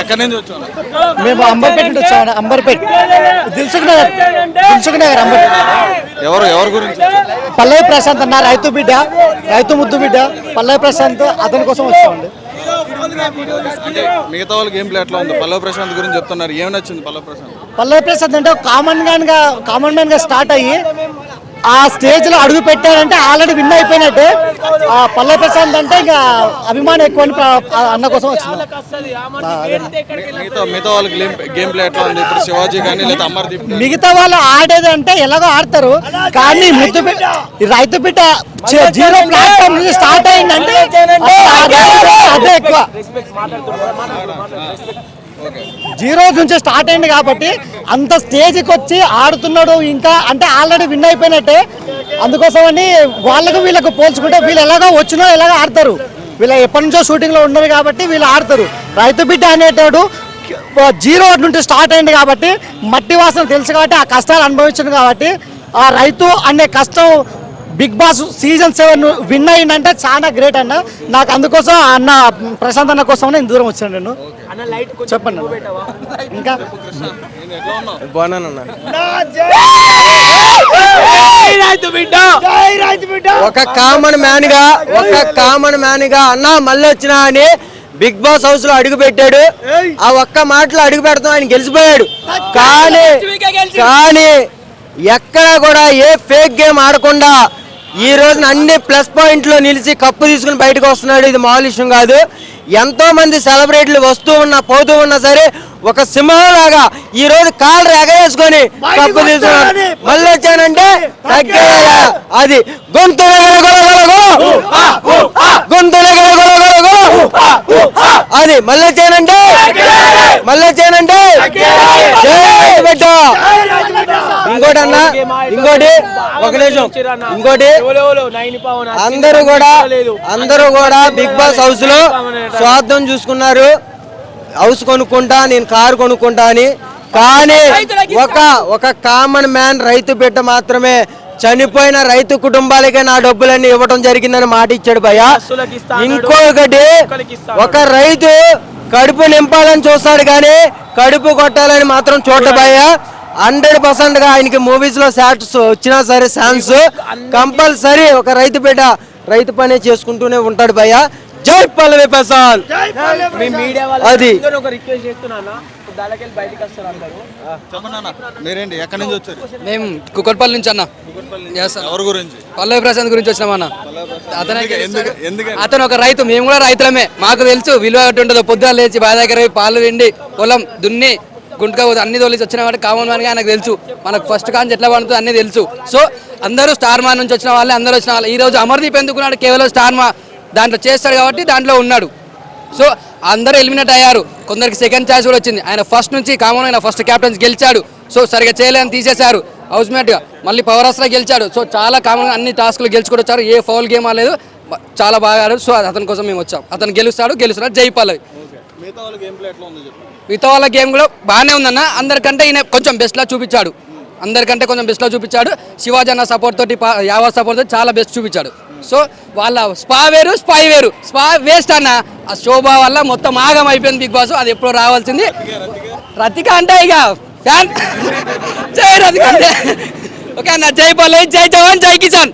ఎక్కడి నుంచి మేము అంబర్పేట నుండి వచ్చాము అంబర్పేట్. దిల్సుఖ్ నగర్. దిల్సుఖ్ నగర్ అంబర్పేట్. ఎవరు ఎవరి గురించి పల్లవి ప్రశాంత్ అన్న రైతు బిడ్డ రైతు ముద్దు బిడ్డ పల్లవి ప్రశాంత్ అతని కోసం వచ్చామండి. అంటే మిగతా వాళ్ళకి గేమ్ ప్లే ఎట్లా ఉంది? పల్లవ ప్రశాంత్ గురించి చెప్తున్నారు. ఏం నచ్చింది పల్లవ ప్రశాంత్? పల్లవి ప్రశాంత్ అంటే కామన్ మ్యాన్గా కామన్ మ్యాన్గా స్టార్ట్ అయ్యి ఆ స్టేజ్లో అడుగు పెట్టాడంటే ఆల్రెడీ విన్ అయిపోయినట్టే. ఆ పల్లవి ప్రశాంత్ అంటే ఇంకా అభిమానం ఎక్కువ అన్న కోసం వచ్చింది. మిగతా వాళ్ళు ఆడేది అంటే ఎలాగో ఆడతారు. కానీ ముద్దు రైతు బిడ్డ జీరో ప్లాట్ఫామ్ నుంచి స్టార్ట్ అయిందంటే అదే ఎక్కువ. జీరో నుంచి స్టార్ట్ అయింది కాబట్టి అంత స్టేజ్కి వచ్చి ఆడుతున్నాడు ఇంకా అంటే ఆల్రెడీ విన్ అయిపోయినట్టే. అందుకోసమని వాళ్ళకు వీళ్ళకు పోల్చుకుంటే వీళ్ళు ఎలాగో వచ్చినో ఎలాగో ఆడతారు. వీళ్ళ ఎప్పటి నుంచో షూటింగ్లో ఉన్నారు కాబట్టి వీళ్ళు ఆడతారు. రైతు బిడ్డ అనేటాడు జీరో నుండి స్టార్ట్ అయింది కాబట్టి మట్టి వాసన తెలుసు కాబట్టి ఆ కష్టాలు అనుభవించింది కాబట్టి ఆ రైతు అనే కష్టం big boss season seven win అయిందంటే చాలా గ్రేట్ అన్న. నాకు అందుకోసం అన్న ప్రశాంత్ అన్న కోసం ఇంత దూరం వచ్చాను నేను. చెప్పండి అన్న. ఇంకా? నేను ఒక కామన్ మ్యాన్గా ఒక కామన్ మ్యాన్గా అన్న మళ్ళీ వచ్చినా అని బిగ్ బాస్ హౌస్లో అడుగు పెట్టాడు. ఆ ఒక్క మాటలో అడుగు పెడతాం ఆయన గెలిచిపోయాడు. కానీ కానీ ఎక్కడ కూడా ఏ ఫేక్ గేమ్ ఆడకుండా ఈ రోజున అన్ని ప్లస్ పాయింట్లు నిలిచి కప్పు తీసుకుని బయటకు వస్తున్నాడు. ఇది మామూలు విషయం కాదు. ఎంతో మంది సెలబ్రిటీలు వస్తూ ఉన్నా పోతూ ఉన్నా సరే ఒక సింహం లాగా ఈ రోజు కాళ్ళు ఎగవేసుకొని కప్పు తీసుకున్నాడు. మళ్ళీ వచ్చానంటే తగ్గేయాలా అది గొంతు గొంతు అని మళ్ళీ చేయనండి మళ్ళా చేయనండి బిడ్డ ఇంకోటి అన్న ఇంకోటి ఒక నిమిషం. ఇంకోటి అందరూ కూడా అందరూ కూడా బిగ్ బాస్ హౌస్లో స్వార్థం చూసుకున్నారు. హౌస్ కొనుక్కుంటా నేను కారు కొనుక్కుంటా అని. కానీ ఒక ఒక కామన్ మ్యాన్ రైతు బిడ్డ మాత్రమే చనిపోయిన రైతు కుటుంబాలకే నా డబ్బులన్నీ ఇవ్వడం జరిగిందని మాట ఇచ్చాడు భయ ఇంకొకటి ఒక రైతు కడుపు నింపాలని చూస్తాడు కానీ కడుపు కొట్టాలని మాత్రం చూడ భయ హండ్రెడ్ పర్సెంట్గా ఆయనకి మూవీస్లో శాట్స్ వచ్చినా సరే ఛాన్స్ కంపల్సరీ ఒక రైతు బిడ్డ రైతు పని చేసుకుంటూనే ఉంటాడు భయ్య. జై పల్లవి ప్రసాద్. అది. ఒక రిక్వెస్ట్ చేస్తున్నా బయటకు వస్తారు అందరూ. చెప్పండి అన్న మీరేంటి? ఎక్కడి నుంచి వచ్చారు? మేము కుక్కట్పల్లి నుంచి అన్న. ఎవరి గురించి? పల్లవి ప్రశాంత్ గురించి వచ్చినాం అన్న. అతనే ఎందుకు ఎందుకని అతను ఒక రైతు మేము కూడా రైతులమే. మాకు తెలుసు విలువ ఎటు ఉంటుందో. పొద్దున లేచి బాగా దగ్గర పోయి పాలు విండి పొలం దున్ని గుంటక అన్ని తోలిసి వచ్చిన వాడు కామన్ మ్యాన్గా ఆయనకు తెలుసు. మనకు ఫస్ట్ కాంచి ఎట్లా పండుతుంది అన్ని తెలుసు. సో అందరూ స్టార్ మా నుంచి వచ్చిన వాళ్ళే అందరూ వచ్చిన వాళ్ళు. ఈ రోజు అమర్దీప్ ఎందుకున్నాడు? కేవలం స్టార్ మా దాంట్లో చేస్తాడు కాబట్టి దాంట్లో ఉన్నాడు. సో అందరూ ఎలిమినేట్ అయ్యారు. కొందరికి సెకండ్ ఛాన్స్ కూడా వచ్చింది. ఆయన ఫస్ట్ నుంచి కామన్ ఆయన ఫస్ట్ క్యాప్టెన్స్ గెలిచాడు. సో సరిగా చేయలేని తీసేశారు. హౌస్ మేట్గా మళ్ళీ పవర్ హౌస్లో గెలిచాడు. సో చాలా కామన్గా అన్ని టాస్క్లు గెలుచుకొని వచ్చారు. ఏ ఫౌల్ గేమ్ లేదు చాలా బాగా ఆడారు. సో అతని కోసం మేము వచ్చాం. అతను గెలుస్తాడు గెలుస్తున్నాడు జైపాలి మిగతా వాళ్ళ గేమ్ మిగతా వాళ్ళ గేమ్ కూడా బాగానే ఉందన్న. అందరికంటే ఈయన కొంచెం బెస్ట్లా చూపించాడు. అందరికంటే కొంచెం బెస్ట్లో చూపించాడు. శివాజీ అన్న సపోర్ట్ తోటి యావా సపోర్ట్ తోటి చాలా బెస్ట్ చూపించాడు. సో వాళ్ళ స్పా వేరు స్పై వేరు. స్పా వేస్ట్ అన్న. ఆ శోభ వల్ల మొత్తం ఆగం అయిపోయింది బిగ్ బాస్. అది ఎప్పుడో రావాల్సింది. రతిక అంటే ఇక ఫ్యాన్. జై రతిక అంటే. ఓకే అన్న జై పల్లవి జై జవాన్ జై కిసాన్.